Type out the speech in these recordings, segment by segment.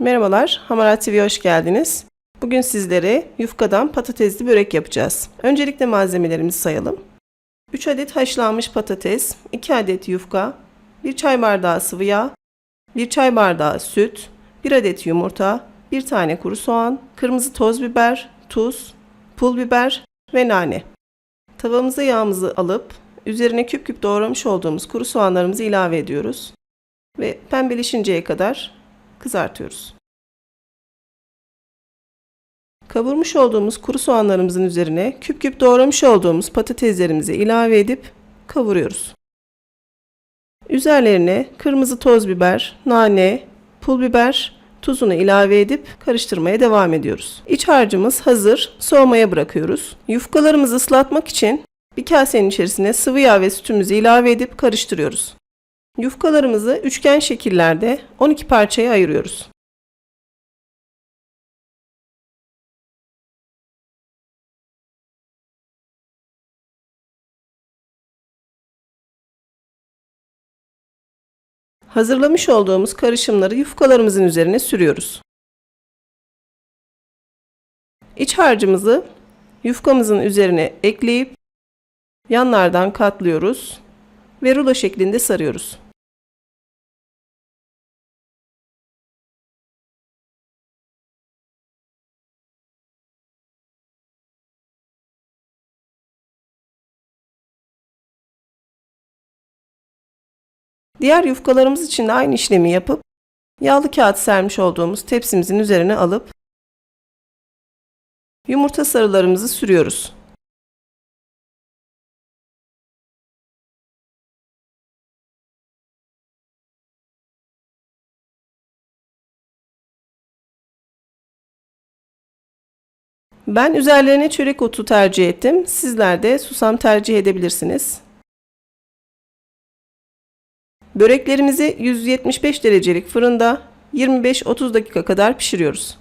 Merhabalar, Hamarat TV'ye hoş geldiniz. Bugün sizlere yufkadan patatesli börek yapacağız. Öncelikle malzemelerimizi sayalım. 3 adet haşlanmış patates, 2 adet yufka, 1 çay bardağı sıvı yağ, 1 çay bardağı süt, 1 adet yumurta, 1 tane kuru soğan, kırmızı toz biber, tuz, pul biber ve nane. Tavamıza yağımızı alıp üzerine küp küp doğramış olduğumuz kuru soğanlarımızı ilave ediyoruz ve pembeleşinceye kadar kızartıyoruz. Kavurmuş olduğumuz kuru soğanlarımızın üzerine küp küp doğramış olduğumuz patateslerimizi ilave edip kavuruyoruz. Üzerlerine kırmızı toz biber, nane, pul biber, tuzunu ilave edip karıştırmaya devam ediyoruz. İç harcımız hazır, soğumaya bırakıyoruz. Yufkalarımızı ıslatmak için bir kasenin içerisine sıvı yağ ve sütümüzü ilave edip karıştırıyoruz. Yufkalarımızı üçgen şekillerde 12 parçaya ayırıyoruz. Hazırlamış olduğumuz karışımları yufkalarımızın üzerine sürüyoruz. İç harcımızı yufkamızın üzerine ekleyip yanlardan katlıyoruz ve rulo şeklinde sarıyoruz. Diğer yufkalarımız için de aynı işlemi yapıp yağlı kağıt sermiş olduğumuz tepsimizin üzerine alıp yumurta sarılarımızı sürüyoruz. Ben üzerlerine çörek otu tercih ettim. Sizler de susam tercih edebilirsiniz. Böreklerimizi 175 derecelik fırında 25-30 dakika kadar pişiriyoruz.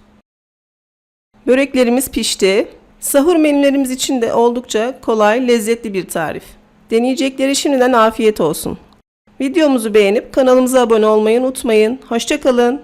Böreklerimiz pişti. Sahur menülerimiz için de oldukça kolay, lezzetli bir tarif. Deneyecekleri şimdiden afiyet olsun. Videomuzu beğenip kanalımıza abone olmayı unutmayın. Hoşçakalın.